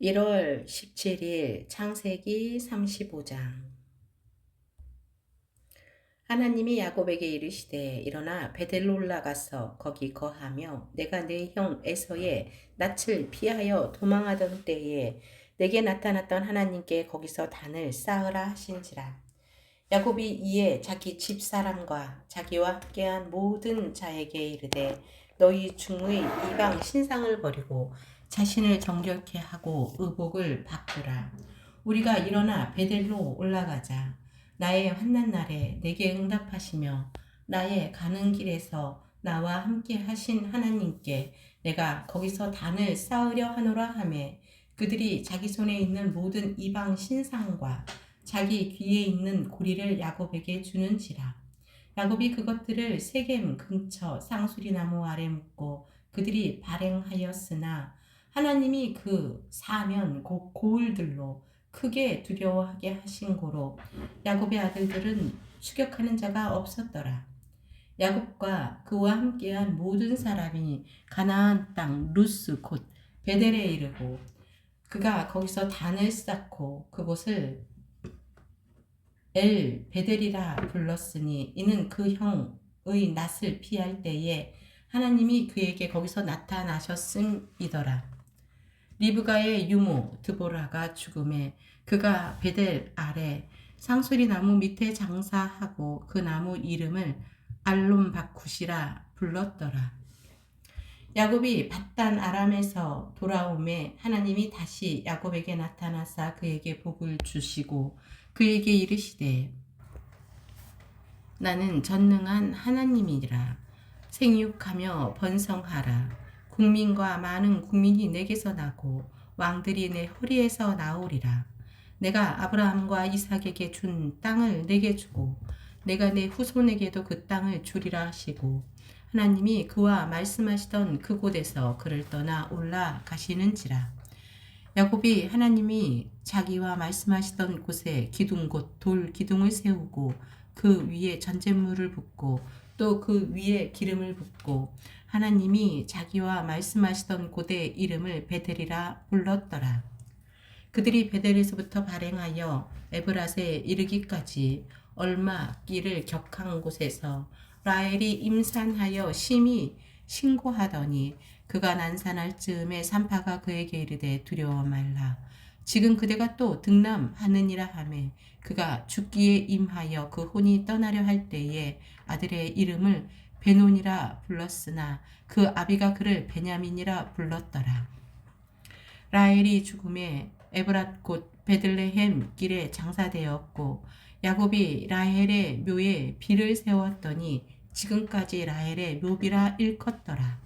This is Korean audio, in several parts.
1월 17일 창세기 35장. 하나님이 야곱에게 이르시되 일어나 베델로 올라가서 거기 거하며 내가 내형 에서의 낯을 피하여 도망하던 때에 내게 나타났던 하나님께 거기서 단을 쌓으라 하신지라. 야곱이 이에 자기 집 사람과 자기와 함께한 모든 자에게 이르되 너희 중의 이방 신상을 버리고 자신을 정결케 하고 의복을 바꾸라. 우리가 일어나 베델로 올라가자. 나의 환난 날에 내게 응답하시며 나의 가는 길에서 나와 함께 하신 하나님께 내가 거기서 단을 쌓으려 하노라 하매 그들이 자기 손에 있는 모든 이방 신상과 자기 귀에 있는 고리를 야곱에게 주는지라. 야곱이 그것들을 세겜 근처 상수리 나무 아래 묻고 그들이 발행하였으나 하나님이 그 사면 곧 고울들로 크게 두려워하게 하신 고로 야곱의 아들들은 추격하는 자가 없었더라. 야곱과 그와 함께한 모든 사람이 가나안 땅 루스 곧 베델에 이르고 그가 거기서 단을 쌓고 그곳을 엘 베델이라 불렀으니 이는 그 형의 낯을 피할 때에 하나님이 그에게 거기서 나타나셨음이더라. 리브가의 유모 드보라가 죽음에 그가 베델 아래 상수리 나무 밑에 장사하고 그 나무 이름을 알론바쿠시라 불렀더라. 야곱이 바단 아람에서 돌아오매 하나님이 다시 야곱에게 나타나사 그에게 복을 주시고 그에게 이르시되 나는 전능한 하나님이라 생육하며 번성하라 국민과 많은 국민이 내게서 나고 왕들이 내 허리에서 나오리라. 내가 아브라함과 이삭에게 준 땅을 내게 주고 내가 내 후손에게도 그 땅을 주리라 하시고 하나님이 그와 말씀하시던 그곳에서 그를 떠나 올라가시는지라. 야곱이 하나님이 자기와 말씀하시던 곳에 기둥 곧 돌 기둥을 세우고 그 위에 전제물을 붓고 또 그 위에 기름을 붓고 하나님이 자기와 말씀하시던 곳의 이름을 베델이라 불렀더라. 그들이 베델에서부터 발행하여 에브라스에 이르기까지 얼마 길을 격한 곳에서 라엘이 임산하여 심히 신고하더니 그가 난산할 즈음에 산파가 그에게 이르되 두려워 말라. 지금 그대가 또 등남하느니라 하매 그가 죽기에 임하여 그 혼이 떠나려 할 때에 아들의 이름을 베논이라 불렀으나 그 아비가 그를 베냐민이라 불렀더라. 라헬이 죽음에 에브랏 곧 베들레헴 길에 장사되었고 야곱이 라헬의 묘에 비를 세웠더니 지금까지 라헬의 묘비라 일컫더라.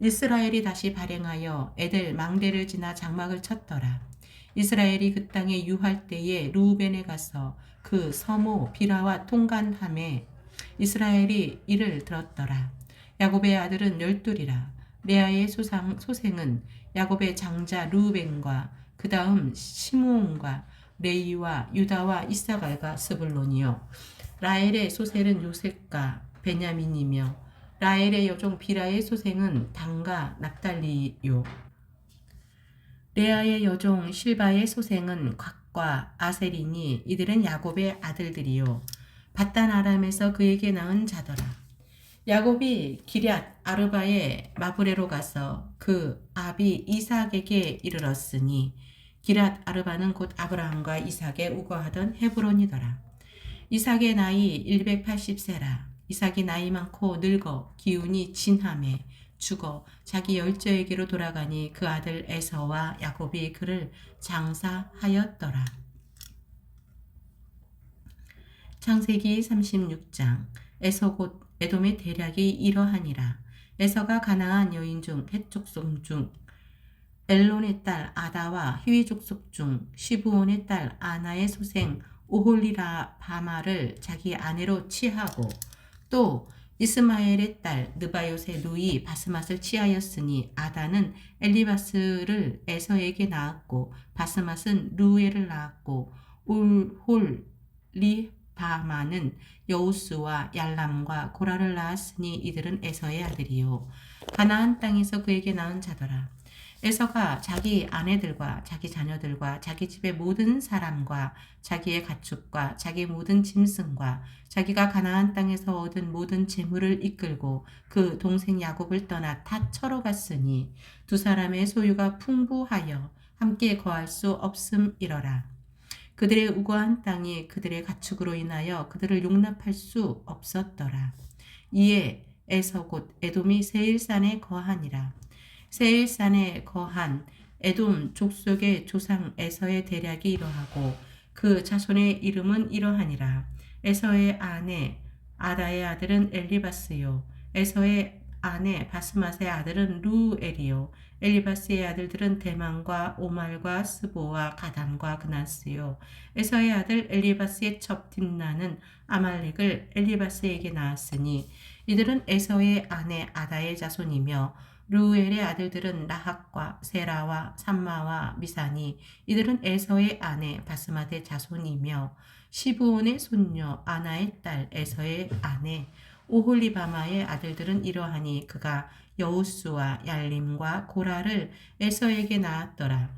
이스라엘이 다시 발행하여 에델 망대를 지나 장막을 쳤더라. 이스라엘이 그 땅에 유할 때에 루벤에 가서 그 서모 비라와 통간함에 이스라엘이 이를 들었더라. 야곱의 아들은 열둘이라. 레아의 소상, 소생은 야곱의 장자 루벤과 그 다음 시므온과 레이와 유다와 이사갈과 스불론이요. 라엘의 소생은 요셉과 베냐민이며 라엘의 여종 비라의 소생은 단과 납달리요. 레아의 여종 실바의 소생은 곽과 아셀이니 이들은 야곱의 아들들이요. 바단 아람에서 그에게 낳은 자더라. 야곱이 기럇 아르바의 마브레로 가서 그 아비 이삭에게 이르렀으니 기럇 아르바는 곧 아브라함과 이삭의 우거하던 헤브론이더라. 이삭의 나이 180세라. 이삭이 나이 많고 늙어 기운이 진함에 죽어 자기 열조에게로 돌아가니 그 아들 에서와 야곱이 그를 장사하였더라. 창세기 36장 에서 곧 에돔의 대략이 이러하니라. 에서가 가나안 여인 중 헷족속 중 엘론의 딸 아다와 히위 족속 중 시부온의 딸 아나의 소생 오홀리라 바마를 자기 아내로 취하고 또 이스마엘의 딸 느바요의 누이 바스맛을 취하였으니 아다는 엘리바스를 에서에게 낳았고 바스맛은 루엘을 낳았고 울홀리 바마는 여우스와 얄람과 고라를 낳았으니 이들은 에서의 아들이요 가나안 땅에서 그에게 낳은 자더라 에서가 자기 아내들과 자기 자녀들과 자기 집의 모든 사람과 자기의 가축과 자기 모든 짐승과 자기가 가나안 땅에서 얻은 모든 재물을 이끌고 그 동생 야곱을 떠나 타처로 갔으니 두 사람의 소유가 풍부하여 함께 거할 수 없음이러라. 그들의 우거한 땅이 그들의 가축으로 인하여 그들을 용납할 수 없었더라. 이에 에서 곧 에돔이 세일산에 거하니라. 세일산에 거한 에돔 족속의 조상 에서의 대략이 이러하고 그 자손의 이름은 이러하니라. 에서의 아내 아다의 아들은 엘리바스요. 에서의 아내 바스맛의 아들은 루엘이요. 엘리바스의 아들들은 대만과 오말과 스보와 가담과 그나스요. 에서의 아들 엘리바스의 첩 딥나는 아말렉을 엘리바스에게 낳았으니 이들은 에서의 아내 아다의 자손이며 루엘의 아들들은 라학과 세라와 삼마와 미사니 이들은 에서의 아내 바스맛의 자손이며 시브온의 손녀 아나의 딸 에서의 아내 오홀리바마의 아들들은 이러하니 그가 여우스와 얄림과 고라를 에서에게 낳았더라.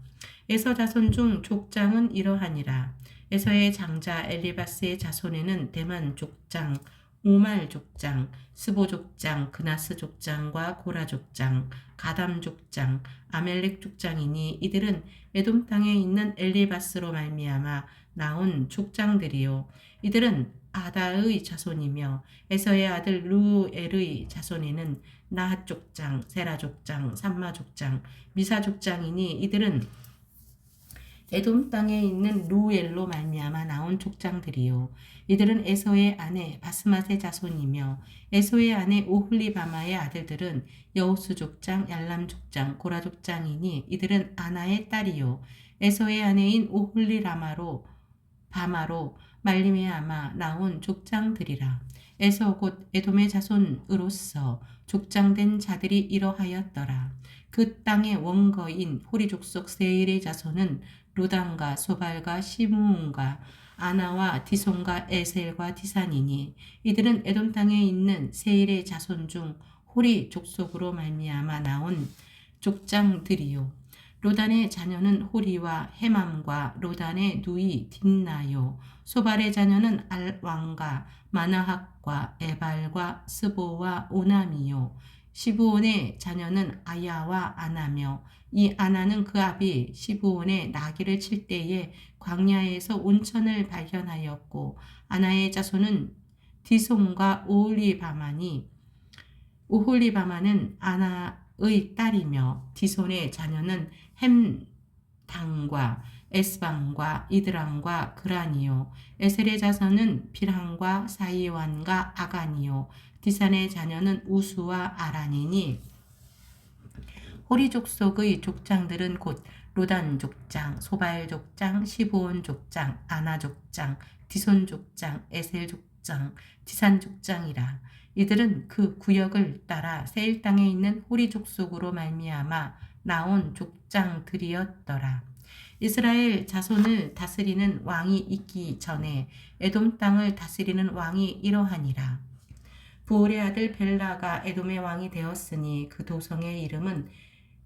에서 자손 중 족장은 이러하니라. 에서의 장자 엘리바스의 자손에는 대만 족장, 오말 족장, 스보 족장, 그나스 족장과 고라 족장, 가담 족장, 아멜렉 족장이니 이들은 에돔 땅에 있는 엘리바스로 말미암아 나온 족장들이요. 이들은 아다의 자손이며 에서의 아들 루엘의 자손에는 나핫 족장, 세라 족장, 삼마 족장, 미사 족장이니 이들은 에돔 땅에 있는 루엘로 말미암아 나온 족장들이요. 이들은 에서의 아내 바스맛의 자손이며 에서의 아내 오홀리바마의 아들들은 여우수 족장, 얄람 족장, 고라 족장이니 이들은 아나의 딸이요. 에서의 아내인 오홀리라마로 바마로 말리메아마 나온 족장들이라. 에서 곧 에돔의 자손으로서 족장된 자들이 이러하였더라. 그 땅의 원거인 호리 족 속 세일의 자손은 로단과 소발과 시므온과 아나와 디손과 에셀과 디산이니 이들은 에돔 땅에 있는 세일의 자손 중 호리 족속으로 말미암아 나온 족장들이요. 로단의 자녀는 호리와 헤맘과 로단의 누이 딘나요. 소발의 자녀는 알왕과 마나학과 에발과 스보와 오남이요. 시부온의 자녀는 아야와 아나며 이 아나는 그 아비 시부온의 나귀를 칠 때에 광야에서 온천을 발견하였고 아나의 자손은 디손과 오홀리바마니 오홀리바마는 아나 의 딸이며 디손의 자녀는 햄당과 에스방과 이드랑과 그라니요 에셀의 자손은 빌항과 사이완과 아가니요 디산의 자녀는 우수와 아란이니 호리 족 속의 족장들은 곧 로단 족장, 소발 족장, 시보온 족장, 아나 족장, 디손 족장, 에셀 족장, 디산 족장이라. 이들은 그 구역을 따라 세일 땅에 있는 호리 족 속으로 말미암아 나온 족장들이었더라. 이스라엘 자손을 다스리는 왕이 있기 전에 에돔 땅을 다스리는 왕이 이러하니라. 부올의 아들 벨라가 에돔의 왕이 되었으니 그 도성의 이름은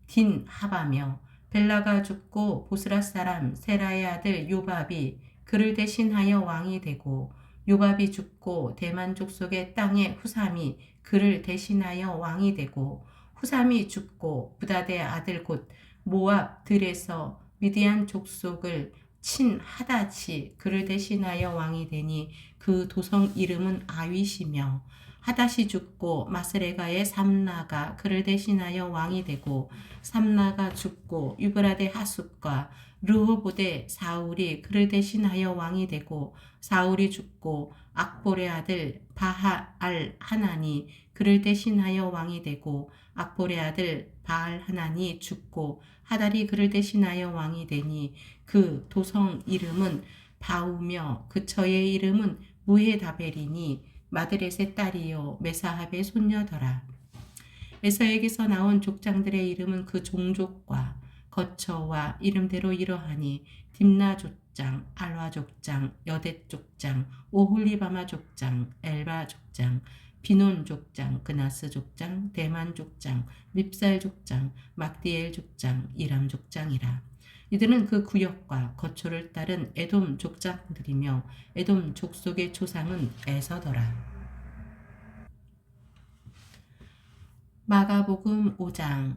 딘 하바며 벨라가 죽고 보스라 사람 세라의 아들 요밥이 그를 대신하여 왕이 되고 요밥이 죽고 대만 족 속의 땅의 후삼이 그를 대신하여 왕이 되고 후삼이 죽고 부다의 아들 곧 모압 들에서 미디안 족속을 친 하닷이 그를 대신하여 왕이 되니 그 도성 이름은 아윗이며 하닷이 죽고 마스레가의 삼나가 그를 대신하여 왕이 되고 삼나가 죽고 유브라데 하숫과 르호보데 사울이 그를 대신하여 왕이 되고 사울이 죽고 악볼의 아들 바하 알 하나니 그를 대신하여 왕이 되고 악볼의 아들 바알 하나니 죽고 하달이 그를 대신하여 왕이 되니 그 도성 이름은 바우며 그 처의 이름은 무헤다벨이니 마드렛의 딸이요 메사합의 손녀더라. 에서에게서 나온 족장들의 이름은 그 종족과 거처와 이름대로 이러하니 딥나 족장, 알와 족장, 여대 족장, 오홀리바마 족장, 엘바 족장, 비논 족장, 그나스 족장, 대만 족장, 밉살 족장, 막디엘 족장, 이람 족장이라. 이들은 그 구역과 거초를 따른 에돔 족장들이며 에돔 족속의 조상은 에서더라. 마가복음 5장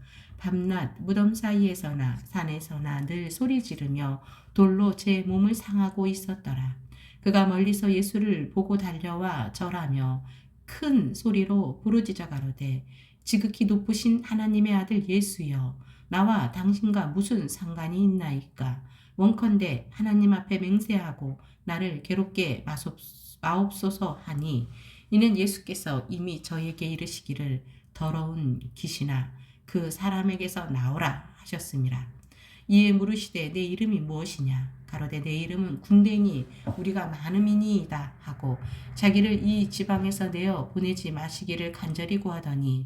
밤낮 무덤 사이에서나 산에서나 늘 소리 지르며 돌로 제 몸을 상하고 있었더라. 그가 멀리서 예수를 보고 달려와 절하며 큰 소리로 부르짖어 가로되 지극히 높으신 하나님의 아들 예수여 나와 당신과 무슨 상관이 있나이까 원컨대 하나님 앞에 맹세하고 나를 괴롭게 마옵소서 하니 이는 예수께서 이미 저에게 이르시기를 더러운 귀신아 그 사람에게서 나오라 하셨습니다. 이에 물으시되 내 이름이 무엇이냐 가로되 내 이름은 군대니 우리가 많음이니이다 하고 자기를 이 지방에서 내어 보내지 마시기를 간절히 구하더니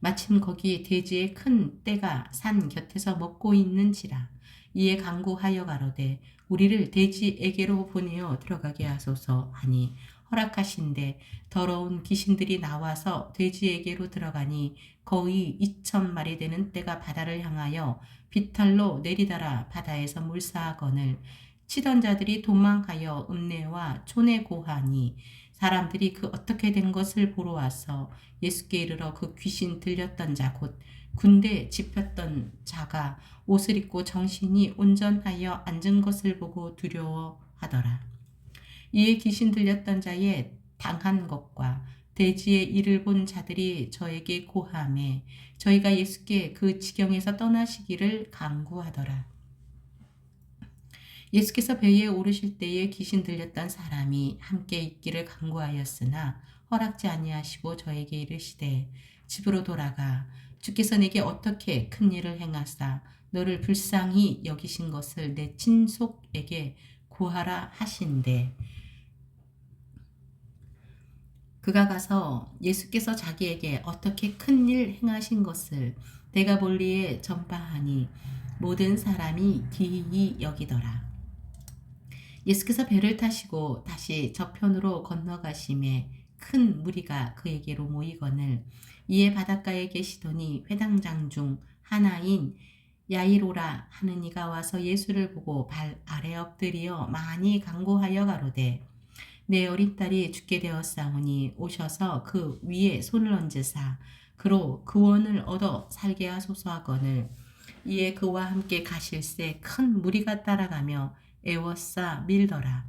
마침 거기 대지에 큰 떼가 산 곁에서 먹고 있는지라 이에 강구하여 가로되 우리를 대지에게로 보내어 들어가게 하소서 하니 허락하신데 더러운 귀신들이 나와서 돼지에게로 들어가니 거의 2천 마리 되는 떼가 바다를 향하여 비탈로 내리다라 바다에서 물사하거늘 치던 자들이 도망하여 읍내와 촌에 고하니 사람들이 그 어떻게 된 것을 보러 와서 예수께 이르러 그 귀신 들렸던 자 곧 군대 집혔던 자가 옷을 입고 정신이 온전하여 앉은 것을 보고 두려워하더라. 이에 귀신 들렸던 자의 당한 것과 대지의 일을 본 자들이 저에게 고함해 저희가 예수께 그 지경에서 떠나시기를 강구하더라. 예수께서 배에 오르실 때에 귀신 들렸던 사람이 함께 있기를 강구하였으나 허락지 아니하시고 저에게 이르시되 집으로 돌아가 주께서 내게 어떻게 큰 일을 행하사 너를 불쌍히 여기신 것을 내 친속에게 구하라 하신대 그가 가서 예수께서 자기에게 어떻게 큰 일 행하신 것을 내가 볼리에 전파하니 모든 사람이 기이 여기더라. 예수께서 배를 타시고 다시 저편으로 건너가심에 큰 무리가 그에게로 모이거늘 이에 바닷가에 계시더니 회당장 중 하나인 야이로라 하는 이가 와서 예수를 보고 발 아래 엎드리어 많이 강구하여 가로되 내 어린 딸이 죽게 되었사오니 오셔서 그 위에 손을 얹으사 그로 그 원을 얻어 살게 하소서 하거늘 이에 그와 함께 가실새 큰 무리가 따라가며 애워싸 밀더라.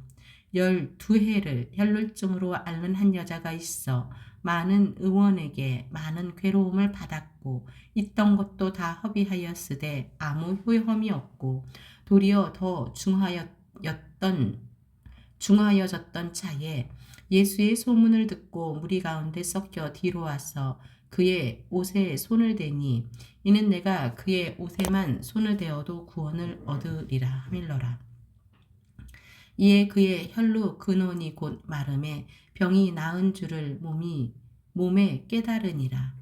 열두 해를 혈루증으로 앓는 한 여자가 있어 많은 의원에게 많은 괴로움을 받았고 있던 것도 다 허비하였으되 아무 효험이 없고 도리어 더 중하였던 중하여졌던 차에 예수의 소문을 듣고 무리 가운데 섞여 뒤로 와서 그의 옷에 손을 대니 이는 내가 그의 옷에만 손을 대어도 구원을 얻으리라 하밀러라. 이에 그의 혈루 근원이 곧 마름에 병이 나은 줄을 몸이 몸에 깨달으니라.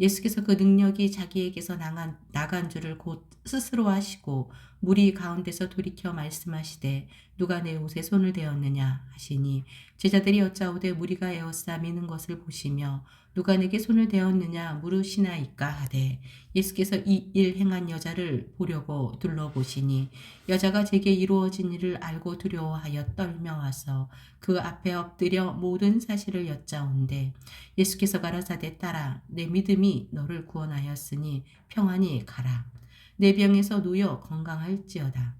예수께서 그 능력이 자기에게서 나간, 나간 줄을 곧 스스로 하시고 무리 가운데서 돌이켜 말씀하시되 누가 내 옷에 손을 대었느냐 하시니 제자들이 여짜오되 무리가 에워싸 미는 것을 보시며 누가 내게 손을 대었느냐 물으시나이까 하되 예수께서 이 일 행한 여자를 보려고 둘러보시니 여자가 제게 이루어진 일을 알고 두려워하여 떨며 와서 그 앞에 엎드려 모든 사실을 여짜온데 예수께서 가라사대 따라 내 믿음이 너를 구원하였으니 평안히 가라 내 병에서 누여 건강할지어다.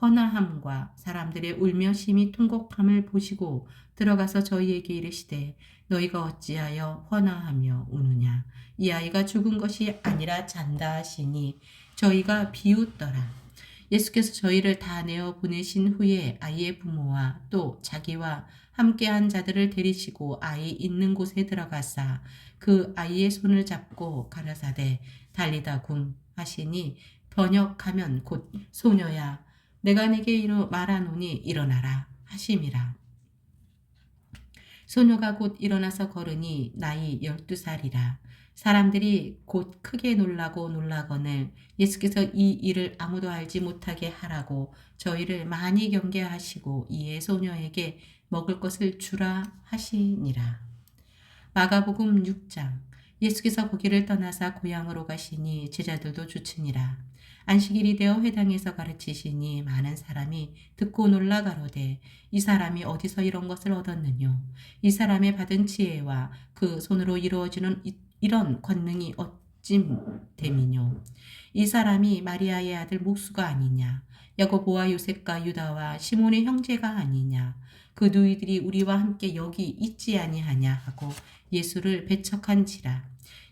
헌화함과 사람들의 울며 심히 통곡함을 보시고 들어가서 저희에게 이르시되 너희가 어찌하여 헌화하며 우느냐? 이 아이가 죽은 것이 아니라 잔다 하시니 저희가 비웃더라. 예수께서 저희를 다 내어 보내신 후에 아이의 부모와 또 자기와 함께한 자들을 데리시고 아이 있는 곳에 들어가사 그 아이의 손을 잡고 가라사대 달리다 굼 하시니 번역하면 곧 소녀야 내가 내게 이로 말하노니 일어나라 하심이라 소녀가 곧 일어나서 걸으니 나이 열두 살이라 사람들이 곧 크게 놀라고 놀라거늘 예수께서 이 일을 아무도 알지 못하게 하라고 저희를 많이 경계하시고 이에 소녀에게 먹을 것을 주라 하시니라. 마가복음 6장 예수께서 거기를 떠나사 고향으로 가시니 제자들도 주치니라. 안식일이 되어 회당에서 가르치시니 많은 사람이 듣고 놀라 가로되 이 사람이 어디서 이런 것을 얻었느뇨? 이 사람의 받은 지혜와 그 손으로 이루어지는 이, 이런 권능이 어찜 됨이뇨? 이 사람이 마리아의 아들 목수가 아니냐? 야고보와 요셉과 유다와 시몬의 형제가 아니냐? 그 누이들이 우리와 함께 여기 있지 아니하냐? 하고 예수를 배척한지라.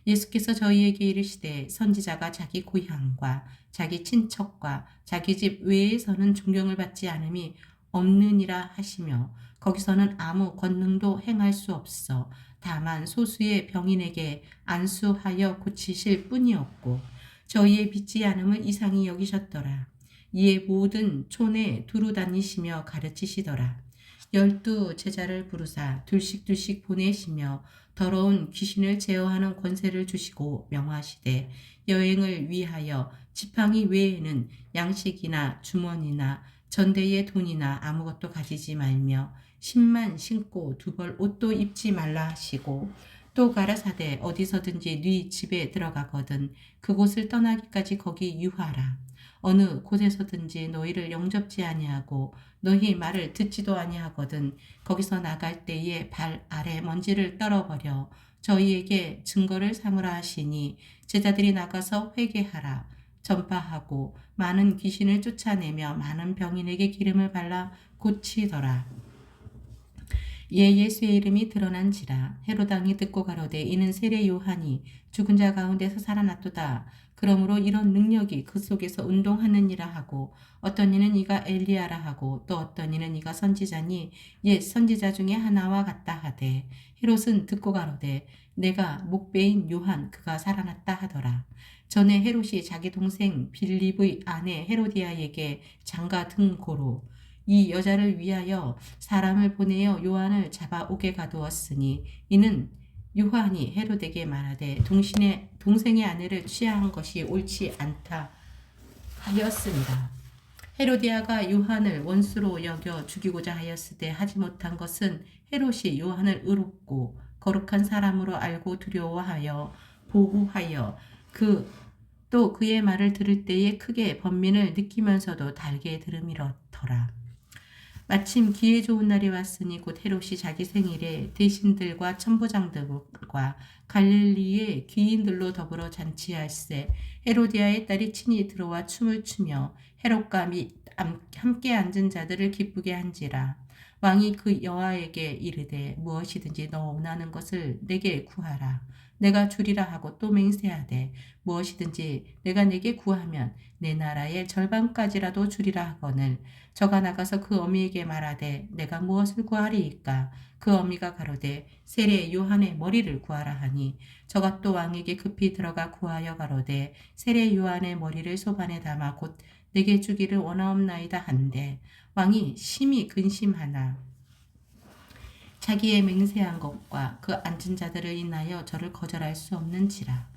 예수께서 저희에게 이르시되 선지자가 자기 고향과 자기 친척과 자기 집 외에서는 존경을 받지 않음이 없느니라 하시며 거기서는 아무 권능도 행할 수 없어 다만 소수의 병인에게 안수하여 고치실 뿐이었고 저희의 믿지 않음을 이상히 여기셨더라. 이에 모든 촌에 두루 다니시며 가르치시더라. 열두 제자를 부르사 둘씩둘씩 보내시며 더러운 귀신을 제어하는 권세를 주시고 명하시되 여행을 위하여 지팡이 외에는 양식이나 주머니나 전대의 돈이나 아무것도 가지지 말며 신만 신고 두 벌 옷도 입지 말라 하시고 또 가라사대 어디서든지 네 집에 들어가거든 그곳을 떠나기까지 거기 유하라. 어느 곳에서든지 너희를 영접지 아니하고 너희 말을 듣지도 아니하거든 거기서 나갈 때에 발 아래 먼지를 떨어버려 저희에게 증거를 삼으라 하시니 제자들이 나가서 회개하라 전파하고 많은 귀신을 쫓아내며 많은 병인에게 기름을 발라 고치더라. 예 예수의 이름이 드러난지라 헤로당이 듣고 가로되 이는 세례 요한이 죽은 자 가운데서 살아났도다. 그러므로 이런 능력이 그 속에서 운동하느니라 하고 어떤 이는 이가 엘리야라 하고 또 어떤 이는 이가 선지자니 옛 선지자 중에 하나와 같다 하되 헤롯은 듣고 가로되 내가 목배인 요한 그가 살아났다 하더라. 전에 헤롯이 자기 동생 빌립의 아내 헤로디아에게 장가 든 고로 이 여자를 위하여 사람을 보내어 요한을 잡아오게 가두었으니 이는 요한이 헤로데게 말하되 동신의 동생의 아내를 취하한 것이 옳지 않다 하였습니다. 헤로디아가 요한을 원수로 여겨 죽이고자 하였을 때 하지 못한 것은 헤롯이 요한을 의롭고 거룩한 사람으로 알고 두려워하여 보호하여 그 또 그의 말을 들을 때에 크게 번민을 느끼면서도 달게 들음이렇더라. 마침 기회 좋은 날이 왔으니 곧 헤롯이 자기 생일에 대신들과 천부장들과 갈릴리의 귀인들로 더불어 잔치할세 헤로디아의 딸이 친히 들어와 춤을 추며 헤롯과 및 함께 앉은 자들을 기쁘게 한지라. 왕이 그 여아에게 이르되 무엇이든지 너 원하는 것을 내게 구하라 내가 주리라 하고 또 맹세하되 무엇이든지 내가 내게 구하면 내 나라의 절반까지라도 주리라 하거늘. 저가 나가서 그 어미에게 말하되 내가 무엇을 구하리이까? 그 어미가 가로되 세례 요한의 머리를 구하라 하니. 저가 또 왕에게 급히 들어가 구하여 가로되 세례 요한의 머리를 소반에 담아 곧 내게 주기를 원하옵나이다 한데 왕이 심히 근심하나 자기의 맹세한 것과 그 앉은 자들을 인하여 저를 거절할 수 없는지라.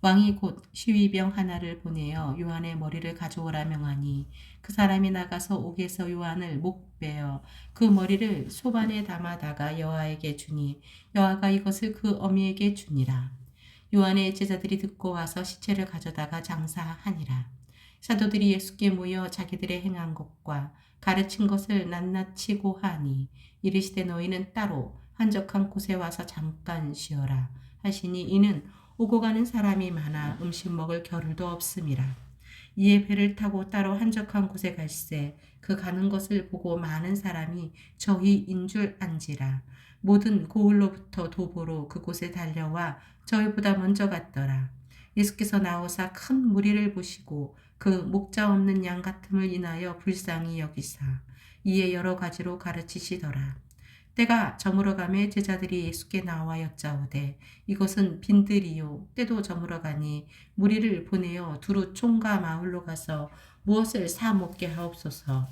왕이 곧 시위병 하나를 보내어 요한의 머리를 가져오라 명하니 그 사람이 나가서 옥에서 요한을 목베어 그 머리를 소반에 담아다가 여아에게 주니 여아가 이것을 그 어미에게 주니라. 요한의 제자들이 듣고 와서 시체를 가져다가 장사하니라. 사도들이 예수께 모여 자기들의 행한 것과 가르친 것을 낱낱이 고하니 이르시되 너희는 따로 한적한 곳에 와서 잠깐 쉬어라 하시니 이는 오고 가는 사람이 많아 음식 먹을 겨를도 없음이라. 이에 배를 타고 따로 한적한 곳에 갈새 그 가는 것을 보고 많은 사람이 저희인 줄 안지라. 모든 고을로부터 도보로 그곳에 달려와 저희보다 먼저 갔더라. 예수께서 나오사 큰 무리를 보시고 그 목자 없는 양 같음을 인하여 불쌍히 여기사 이에 여러 가지로 가르치시더라. 때가 저물어 가매 제자들이 예수께 나와 여짜오되 이것은 빈들이요 때도 저물어 가니 무리를 보내어 두루 총과 마을로 가서 무엇을 사 먹게 하옵소서.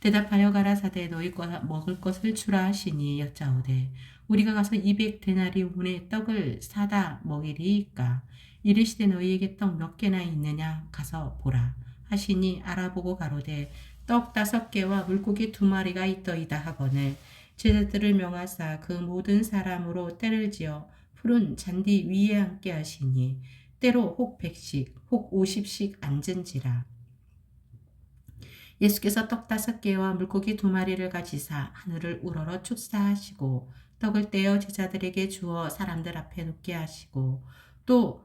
대답하여 가라사대 너희 거 먹을 것을 주라 하시니 여짜오되 우리가 가서 이백 데나리 운의 떡을 사다 먹이리이까 이르시되 너희에게 떡 몇 개나 있느냐? 가서 보라. 하시니 알아보고 가로되 떡 다섯 개와 물고기 두 마리가 있더이다 하거늘. 제자들을 명하사 그 모든 사람으로 때를 지어 푸른 잔디 위에 앉게 하시니 때로 혹 백씩 혹 오십씩 앉은지라. 예수께서 떡 다섯 개와 물고기 두 마리를 가지사 하늘을 우러러 축사하시고 떡을 떼어 제자들에게 주어 사람들 앞에 놓게 하시고 또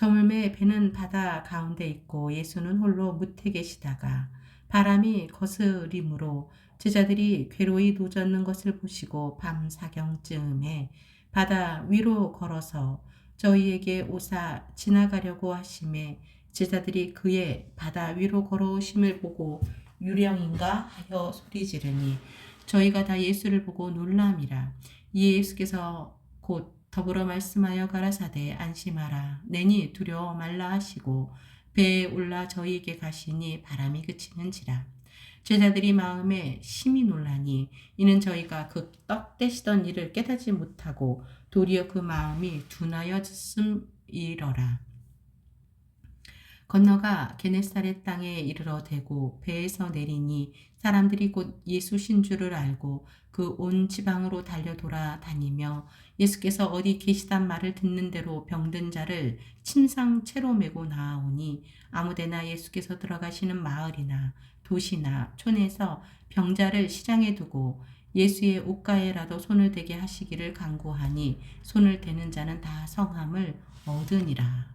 저물매 배는 바다 가운데 있고 예수는 홀로 무태 계시다가 바람이 거스림으로 제자들이 괴로이 노젓는 것을 보시고 밤 사경쯤에 바다 위로 걸어서 저희에게 오사 지나가려고 하심에 제자들이 그의 바다 위로 걸어오심을 보고 유령인가 하여 소리 지르니 저희가 다 예수를 보고 놀람이라. 예수께서 곧 더불어 말씀하여 가라사대 안심하라. 내니 두려워 말라 하시고 배에 올라 저희에게 가시니 바람이 그치는지라. 제자들이 마음에 심히 놀라니 이는 저희가 그 떡 떼시던 일을 깨닫지 못하고 도리어 그 마음이 둔하여졌음이러라. 건너가 게네사렛 땅에 이르러 대고 배에서 내리니 사람들이 곧 예수 신주를 알고 그 온 지방으로 달려 돌아다니며 예수께서 어디 계시단 말을 듣는 대로 병든 자를 침상 채로 메고 나아오니 아무데나 예수께서 들어가시는 마을이나 도시나 촌에서 병자를 시장에 두고 예수의 옷가에라도 손을 대게 하시기를 간구하니 손을 대는 자는 다 성함을 얻으니라.